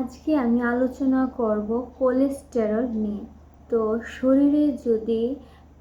আজকে আমি আলোচনা করব কোলেস্টেরল নিয়ে। তো শরীরে যদি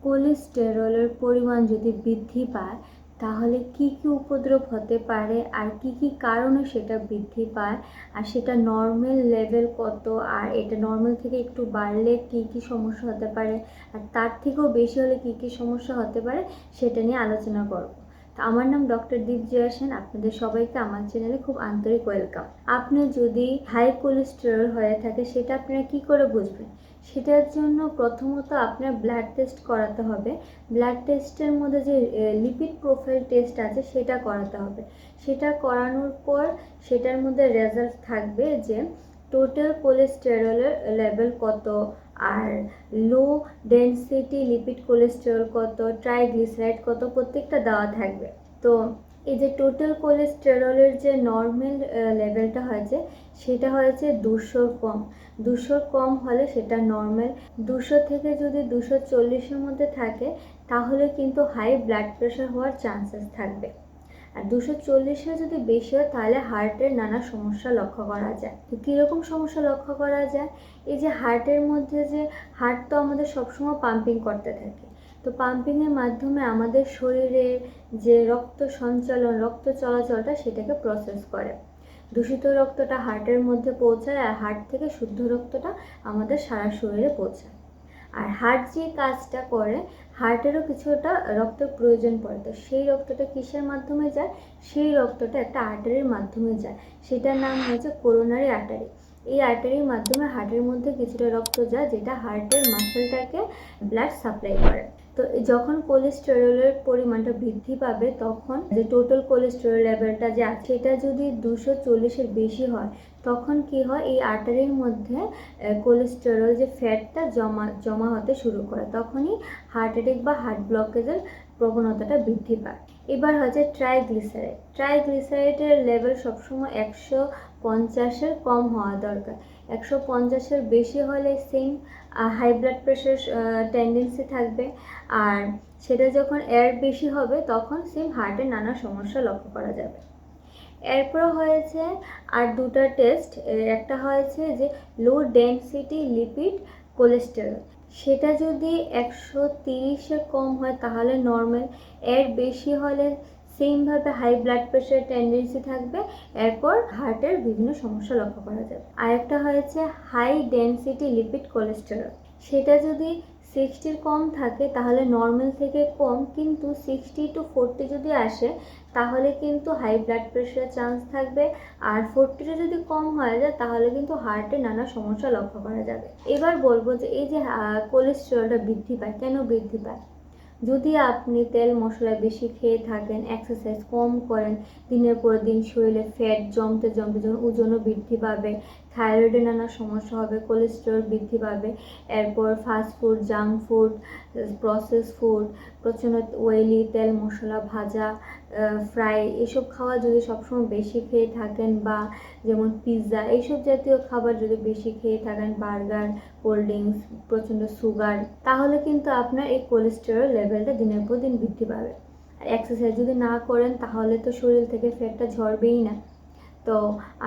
কোলেস্টেরলের পরিমাণ যদি বৃদ্ধি পায়, তাহলে কি কি উপদ্রব হতে পারে আর কি কি কারণে সেটা বৃদ্ধি পায় আর সেটা নর্মাল লেভেল কত আর এটা নর্মাল থেকে একটু বাড়লে কি কি সমস্যা হতে পারে আর তার থেকেও বেশি হলে কি কি সমস্যা হতে পারে সেটা নিয়ে আলোচনা করব। আমার নাম ডক্টর দীপ জয়া সেন, আপনাদের সবাইকে আমার চ্যানেলে খুব আন্তরিক ওয়েলকাম। আপনি যদি হাই কোলেস্টেরল হয়ে থাকে, সেটা আপনারা কি করে বুঝবেন? সেটার জন্য প্রথমত আপনার ব্লাড টেস্ট করাতে হবে। ব্লাড টেস্টের মধ্যে যে লিপিড প্রোফাইল টেস্ট আছে, সেটা করাতে হবে। সেটা করানোর পর সেটার মধ্যে রেজাল্ট থাকবে যে টোটাল কোলেস্টেরলের লেভেল কত আর লো ডেনসিটি লিপিড কোলেস্টেরল কত ট্রাইগ্লিসারাইড কত, প্রত্যেকটা দেওয়া থাকবে। তো এই যে টোটাল কোলেস্টেরলের যে নর্মাল লেভেলটা হয়েছে, সেটা হয়েছে দুশোর কম। দুশোর কম হলে সেটা নর্মাল দুশো থেকে যদি দুশো চল্লিশের মধ্যে থাকে, তাহলে কিন্তু হাই ব্লাড প্রেশার হওয়ার চান্সেস থাকবে। আর দুশো চল্লিশের যদি বেশি হয়, তাহলে হার্টের নানা সমস্যা লক্ষ্য করা যায়। তো কীরকম সমস্যা লক্ষ্য করা যায়? এই যে হার্টের মধ্যে যে হার্ট তো আমাদের সবসময় পাম্পিং করতে থাকে। তো পাম্পিংয়ের মাধ্যমে আমাদের শরীরে যে রক্ত সঞ্চালন, রক্ত চলাচলটা সেটাকে প্রসেস করে। দূষিত রক্তটা হার্টের মধ্যে পৌঁছায় আর হার্ট থেকে শুদ্ধ রক্তটা আমাদের সারা শরীরে পৌঁছায়। আর হার্ট যে কাজটা করে হার্টেরও কিছুটা রক্তের প্রয়োজন পড়ে। তো সেই রক্তটা কিসের মাধ্যমে যায়? সেই রক্তটা একটা আর্টারির মাধ্যমে যায়। সেটার নাম হয়েছে করোনারি আর্টারি এই আর্টারির মাধ্যমে হার্টের মধ্যে কিছুটা রক্ত যায়, যেটা হার্টের মাসেলটাকে ব্লাড সাপ্লাই করে। তো যখন কোলেস্টেরলের পরিমাণটা বৃদ্ধি পাবে, তখন যে টোটাল কোলেস্টেরল লেভেলটা যে আছে সেটা যদি দুশো চল্লিশের বেশি হয় তখন কি হয়, এই আর্টারির মধ্যে কোলেস্টেরল যে ফ্যাটটা জমা জমা হতে শুরু করে, তখনই হার্ট অ্যাটাক বা হার্ট ব্লকেজের প্রবণতাটা বৃদ্ধি পায়। এবার হচ্ছে ট্রাইগ্লিসারাইড ট্রাইগ্লিসারাইডের লেভেল সবসময় একশো পঞ্চাশের কম হওয়া দরকার। একশো পঞ্চাশের বেশি হলে same high blood pressure tendency থাকবে। আর সেটা যখন এর বেশি হবে, তখন সেম হার্টের নানা সমস্যা লক্ষ্য করা যাবে। এরপর হয়েছে আর দুটা টেস্ট একটা হয়েছে যে লো ডেন্সিটি লিপিড কোলেস্টেরল সেটা যদি একশো তিরিশে কম হয় তাহলে নর্মাল এর বেশি হলে সেমভাবে হাই ব্লাড প্রেশার টেন্ডেন্সি থাকবে, এরপর হার্টের বিভিন্ন সমস্যা লক্ষ্য করা যাবে। আরেকটা হয়েছে হাই ডেন্সিটি লিপিড কোলেস্টেরল সেটা যদি সিক্সটির কম থাকে, তাহলে নর্মাল থেকে কম, কিন্তু সিক্সটি টু ফোরটি যদি আসে, তাহলে কিন্তু হাই ব্লাড প্রেশারের চান্স থাকবে। আর ফোরটিটা যদি কম হয়ে যায়, তাহলে কিন্তু হার্টে নানা সমস্যা লক্ষ্য করা যাবে। এবার বলব যে, এই যে কোলেস্টেরলটা বৃদ্ধি পায়, কেন বৃদ্ধি পায়? যদি আপনি তেল মশলা বেশি খেয়ে থাকেন এক্সারসাইজ কম করেন, দিনের পর দিন শরীরে ফ্যাট জমতে জমতে যখন ওজনও বৃদ্ধি পাবে থাইরয়েডের নানা সমস্যা হবে কোলেস্টেরল বৃদ্ধি পাবে, এরপর fast food junk food process food প্রচণ্ড ওয়েলি তেল মশলা ভাজা ফ্রাই এসব খাওয়া যদি সবসময় বেশি খেয়ে থাকেন বা যেমন পিৎজা এইসব জাতীয় খাবার যদি বেশি খেয়ে থাকেন বার্গার কোল্ড ড্রিঙ্কস প্রচণ্ড সুগার তাহলে কিন্তু আপনার এই কোলেস্টেরল লেভেলটা দিনের পর দিন বৃদ্ধি পাবে। আর এক্সারসাইজ যদি না করেন, তাহলে তো শরীর থেকে ফ্যাটটা ঝরবেই না। তো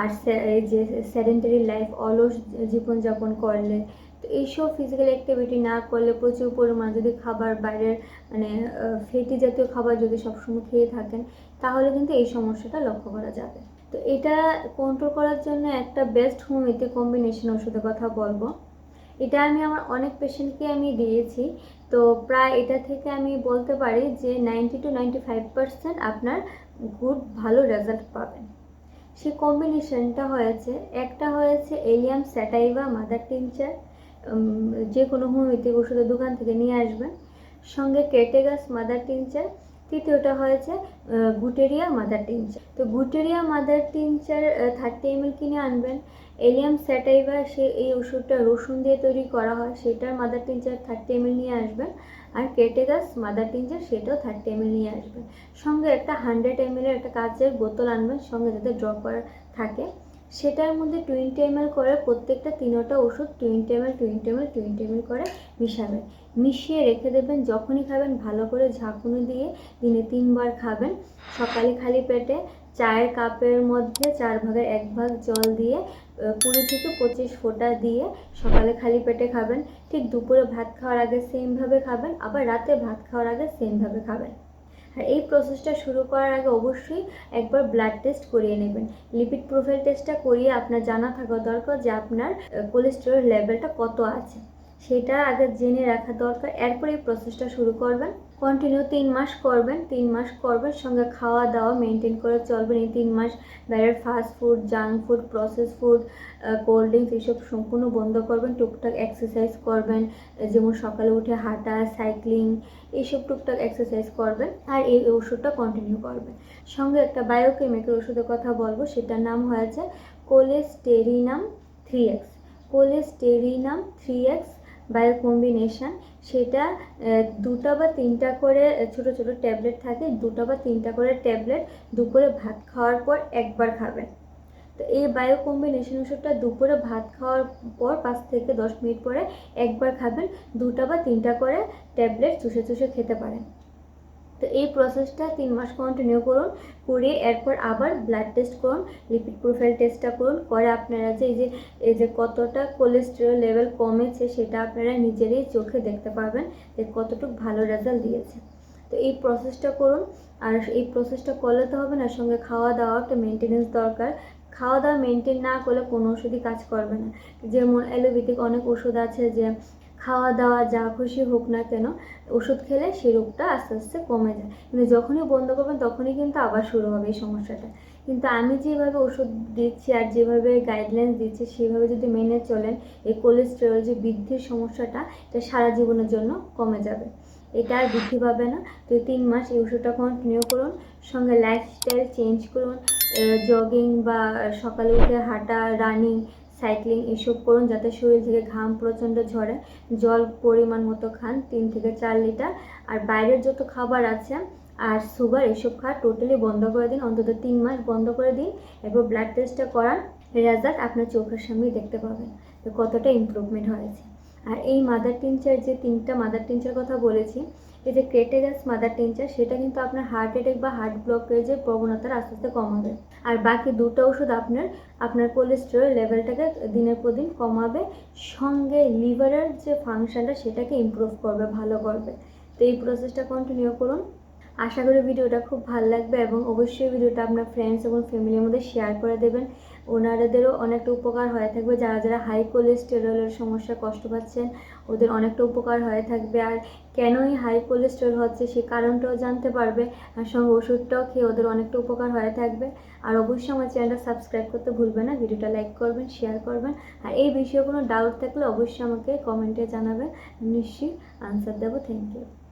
আর এই যে সেডেন্টারি লাইফ অলস জীবনযাপন করলে, তো এইসব ফিজিক্যাল অ্যাক্টিভিটি না করলে প্রচুর পরিমাণ যদি খাবার বাইরের মানে ফেটি জাতীয় খাবার যদি সবসময় খেয়ে থাকেন, তাহলে কিন্তু এই সমস্যাটা লক্ষ্য করা যাবে। তো এটা কন্ট্রোল করার জন্য একটা বেস্ট হোমিওপ্যাথি কম্বিনেশন ওষুধের কথা বলব। এটা আমি আমার অনেক পেশেন্টকে আমি দিয়েছি। তো প্রায় এটা থেকে আমি বলতে পারি যে ninety two ninety five percent আপনার গুড ভালো রেজাল্ট পাবেন। সে কম্বিনেশনটা হয়েছে। একটা হয়েছে এলিয়াম স্যাটাইভা মাদার টিনচার যে কোনো হোমিওপ্যাথিক ওষুধের দোকান থেকে নিয়ে আসবেন সঙ্গে কেটেগাস মাদার টিনচার তৃতীয়টা হয়েছে গুটেরিয়া মাদার টিনচার তো গুটেরিয়া মাদার টিনচার থার্টি এম কিনে আনবেন। এলিয়াম স্যাটাইভা, সে এই ওষুধটা রসুন দিয়ে তৈরি করা হয়, সেটার মাদার টিনচার থার্টি এম নিয়ে আসবেন। আর কেটেগাস মাদার টিনচার সেটাও থার্টি এম নিয়ে আসবেন। সঙ্গে একটা হান্ড্রেড এম একটা কাচের বোতল আনবেন, সঙ্গে যাতে ড্রপ করা থাকে। সেটার মধ্যে টোয়েন্টি এম করে প্রত্যেকটা তিনোটা ওষুধ twenty M L twenty M L twenty M করে মিশাবেন। মিশিয়ে রেখে দেবেন, যখনই খাবেন, ভালো করে ঝাঁকুনি দিয়ে দিনে তিনবার খাবেন। সকালে খালি পেটে চায়ের কাপের মধ্যে চার ভাগের এক ভাগ জল দিয়ে কুড়ি থেকে পঁচিশ ফোঁটা দিয়ে সকালে খালি পেটে খাবেন। ঠিক দুপুরে ভাত খাওয়ার আগে সেমভাবে খাবেন, আবার রাতে ভাত খাওয়ার আগে সেমভাবে খাবেন। আর এই প্রসেসটা শুরু করার আগে অবশ্যই একবার ব্লাড টেস্ট করিয়ে নেবেন। লিপিড প্রোফাইল টেস্টটা করিয়ে আপনার জানা থাকা দরকার যে আপনার কোলেস্টেরল লেভেলটা কত আছে। সেটা আগে জেনে রাখা দরকার। এরপর এই প্রসেসটা শুরু করবেন। কন্টিনিউ তিন মাস করবেন। তিন মাস করবেন, সঙ্গে খাওয়া দাওয়া মেনটেন করে চলবেন। এই তিন মাস বাইরের fast food junk food process food cold drinks এইসব সম্পূর্ণ বন্ধ করবেন। টুকটাক এক্সারসাইজ করবেন। যেমন সকালে উঠে হাঁটা সাইক্লিং এইসব টুকটাক এক্সারসাইজ করবেন। আর এই ওষুধটা কন্টিনিউ করবেন। সঙ্গে একটা বায়োকেমিক্যাল ওষুধের কথা বলব, সেটার নাম হয়েছে cholesterinum three X cholesterinum three X bio combination সেটা দুটা বা তিনটা করে ছোট ছোট ট্যাবলেট থাকে, দুটা বা তিনটা করে ট্যাবলেট দুপুরে ভাত খাওয়ার পর একবার খাবেন। তো এই বায়ো কম্বিনেশন ওষুধটা দুপুরে ভাত খাওয়ার পর পাঁচ থেকে দশ মিনিট পরে একবার খাবেন, দুটা বা তিনটা করে ট্যাবলেট চুষে চুষে খেতে পারেন। তো এই প্রসেসটা তিন মাস কন্টিনিউ করুন, করে এরপর আবার ব্লাড টেস্ট করুন লিপিড প্রোফাইল টেস্টটা করুন, করে আপনারা যে এই যে এই যে কতটা কোলেস্টেরল লেভেল কমেছে সেটা আপনারা নিজেরই চোখে দেখতে পারবেন যে কতটুকু ভালো রেজাল্ট দিয়েছে। তো এই প্রসেসটা করুন, আর এই প্রসেসটা করলে তো হবে না সঙ্গে খাওয়া দাওয়া একটা মেনটেনেন্স দরকার। খাওয়া দাওয়া মেনটেন না করলে কোনো ওষুধই কাজ করবে না। যেমন অ্যালোপ্যাথিক অনেক ওষুধ আছে যে খাওয়া দাওয়া যা খুশি হোক না কেন, ওষুধ খেলে সেই রোগটা আস্তে আস্তে কমে যায়। কিন্তু যখনই বন্ধ করবেন, তখনই কিন্তু আবার শুরু হবে এই সমস্যাটা। কিন্তু আমি যেভাবে ওষুধ দিচ্ছি আর যেভাবে গাইডলাইন দিচ্ছি, সেভাবে যদি মেনে চলেন, এই কোলেস্টেরল যে বৃদ্ধির সমস্যাটা, এটা সারা জীবনের জন্য কমে যাবে। এটা আর বৃদ্ধি পাবে না। তো তিন মাস এই ওষুধটা কন্টিনিউ করুন, সঙ্গে লাইফস্টাইল চেঞ্জ করুন জগিং বা সকালে উঠে হাঁটা রানিং সাইক্লিং এসব করুন যাতে শরীর থেকে ঘাম প্রচণ্ড ঝরে, জল পরিমাণ মতো খান, তিন থেকে চার লিটার। আর বাইরের যত খাবার আছে আর সুগার, এসব খাওয়া টোটালি বন্ধ করে দিন, অন্তত তিন মাস বন্ধ করে দিন। এরপর ব্লাড টেস্টটা করান রেজাল্ট আপনার চোখের সামনেই দেখতে পাবেন তো কতটা ইম্প্রুভমেন্ট হয়েছে। আর এই মাদার টিনচার যে তিনটা মাদার টিনচার কথা বলেছি, এই যে ক্রেটেগাস মাদার টিনচার, সেটা কিন্তু আপনার হার্ট অ্যাটাক বা হার্ট ব্লকেজের প্রবণতার আস্তে আস্তে কমাবে। আর বাকি দুটো ওষুধ আপনার আপনার কোলেস্টেরল লেভেলটাকে দিনের পর দিন কমাবে, সঙ্গে লিভারের যে ফাংশনটা সেটাকে ইমপ্রুভ করবে, ভালো করবে। তো এই প্রসেসটা কন্টিনিউ করুন। আশা করি ভিডিওটা খুব ভালো লাগবে এবং অবশ্যই ভিডিওটা আপনার ফ্রেন্ডস এবং ফ্যামিলির মধ্যে শেয়ার করে দেবেন। ওনাদেরও অনেকটা উপকার হয়ে থাকবে। যারা যারা হাই কোলেস্টেরলের সমস্যা কষ্ট পাচ্ছেন, ওদের অনেকটা উপকার হয়ে থাকবে। আর কেনই হাই কোলেস্টেরল হচ্ছে সে কারণটাও জানতে পারবে, আর সঙ্গে ওষুধটাও খেয়ে ওদের অনেকটা উপকার হয়ে থাকবে। আর অবশ্যই আমার চ্যানেলটা সাবস্ক্রাইব করতে ভুলবেন না, ভিডিওটা লাইক করবেন শেয়ার করবেন। আর এই বিষয়ে কোনো ডাউট থাকলে অবশ্যই আমাকে কমেন্টে জানাবেন। নিশ্চয়ই আনসার দেবো। Thank you